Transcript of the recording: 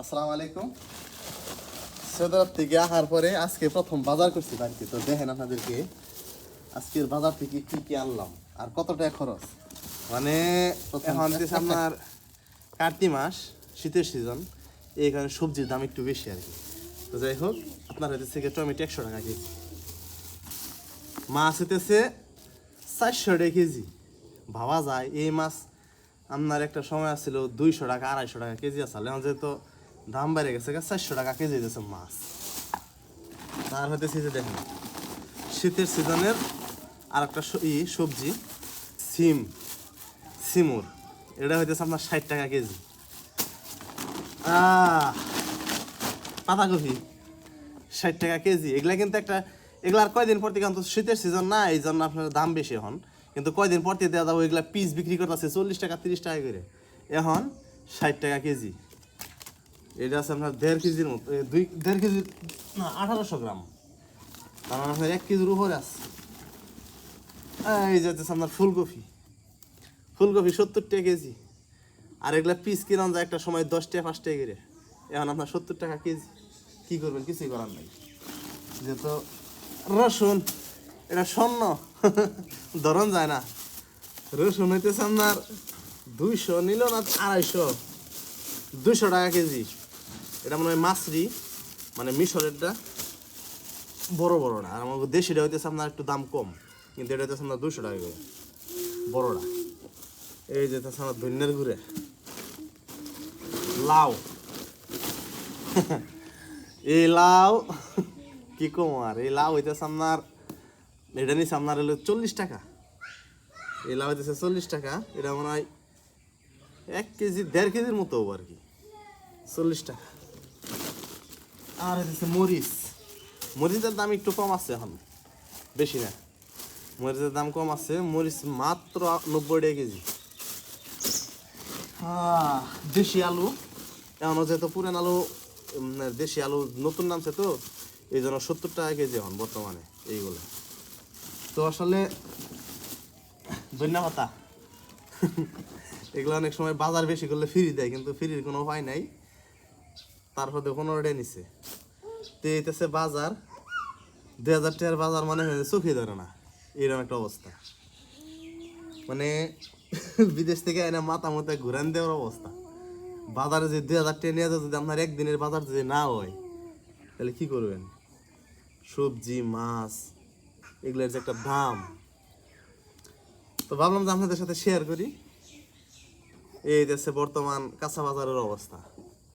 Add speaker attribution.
Speaker 1: আসসালামু আলাইকুম। সৈদার থেকে আসার পরে আজকে প্রথম বাজার করছি বাড়িতে। তো দেখেন আপনাদেরকে আজকের বাজার থেকে কি কি আনলাম আর কত টাকা খরচ?
Speaker 2: মানে এখন আপনার কার্তিক মাস শীতের সিজন এই কারণে সবজির দাম একটু বেশি আর কি। তো যাই হোক আপনার হচ্ছে থেকে টমেটো একশো টাকা কেজি। মাছ হইতেছে চারশো টাকা কেজি। ভাবা যায় এই মাছ আপনার একটা সময় ছিল দুইশো টাকা আড়াইশো টাকা কেজি আসলে যেহেতু দাম বেড়ে গেছে চারশো টাকা কেজি দিতেছে মাছ। তার হইতেছে যে দেখেন, শীতের সিজনের আর একটা ই, সবজি, সিম, সিমুর। এটা হইতেছে আপনার ষাট টাকা কেজি। পাতাকপি, ষাট টাকা কেজি। এগুলা কিন্তু একটা, এগুলা আর কয়দিন পর থেকে অন্তত শীতের সিজন না, এই জন্য আপনার দাম বেশি এখন। কিন্তু কয়দিন পর থেকে দেওয়া যাব, এগুলা পিস বিক্রি করতেছে চল্লিশ টাকা, তিরিশ টাকা করে। এখন ষাট টাকা কেজি। এটা আছে আপনার দেড় কেজির মতো দুই, দেড় কেজি, না, আঠারোশো গ্রাম। তার মানে আপনার এক কেজির উপরে আছে। এই যে আপনার ফুলকপি। ফুলকপি সত্তর টাকা কেজি। আর এগুলা পিস কিনান যায় একটা সময় দশ টাকা পাঁচ টাকা করে। এখন আপনার সত্তর টাকা কেজি। কি করবেন? কিছুই করার নাই। যেহেতু রসুন, এটা স্বর্ণ। ধরন যায় না। রসুন হইতেছে আপনার দুইশো, নিল না আড়াইশো। দুইশো টাকা কেজি। এটা মনে হয় মাছরি মানে মিশরেরটা। বড় বড়টা আর আমার দেশিটা হইতেছে আপনার একটু দাম কম, কিন্তু এটা হইতেছে আপনার দুশো টাকা করে। বড়টা এই যে আমার ধন্যের ঘুরে লাউ। এই লাউ, কি কম আর? এই লাউ হইতেছে আপনার, এটা নিচ্ছে আপনার হলো চল্লিশ টাকা। এই লাউ হইতেছে চল্লিশ টাকা। এটা মনে হয় এক কেজি, দেড় কেজির মতো হব আর কি। চল্লিশ টাকা। আর হইতেছে মরিচ। মরিচের দাম একটু কম আছে এখন বেশি না। মরিচের দাম কম আছে মরিচ মাত্র নব্বই টাকা কেজি। দেশি আলু? এখন যেহেতু পুরান আলু দেশি আলু নতুন নামছে তো এই জন্য সত্তর টাকা কেজি এখন বর্তমানে এইগুলো। তো আসলে ধন্যবাদ। এগুলো অনেক সময় বাজার বেশি করলে ফ্রি দেয় কিন্তু ফ্রির কোনো উপায় নাই। তারপর পনেরো টাকা নিছে। তো বাজার। দুই হাজার টাকার বাজার মানে চোখে ধরে না। এরকম একটা অবস্থা। মানে বিদেশ থেকে এনে মাথা মতো ঘুরান দেওয়ার অবস্থা। বাজারে যে দুই হাজার টাকা নিয়ে যদি আপনার একদিনের বাজার যদি না হয়, তাহলে কি করবেন? সবজি, মাছ, এগুলোর যে একটা দাম। তো ভাবলাম যে আপনাদের সাথে শেয়ার করি। এই দেশে বর্তমান কাঁচা বাজারের অবস্থা।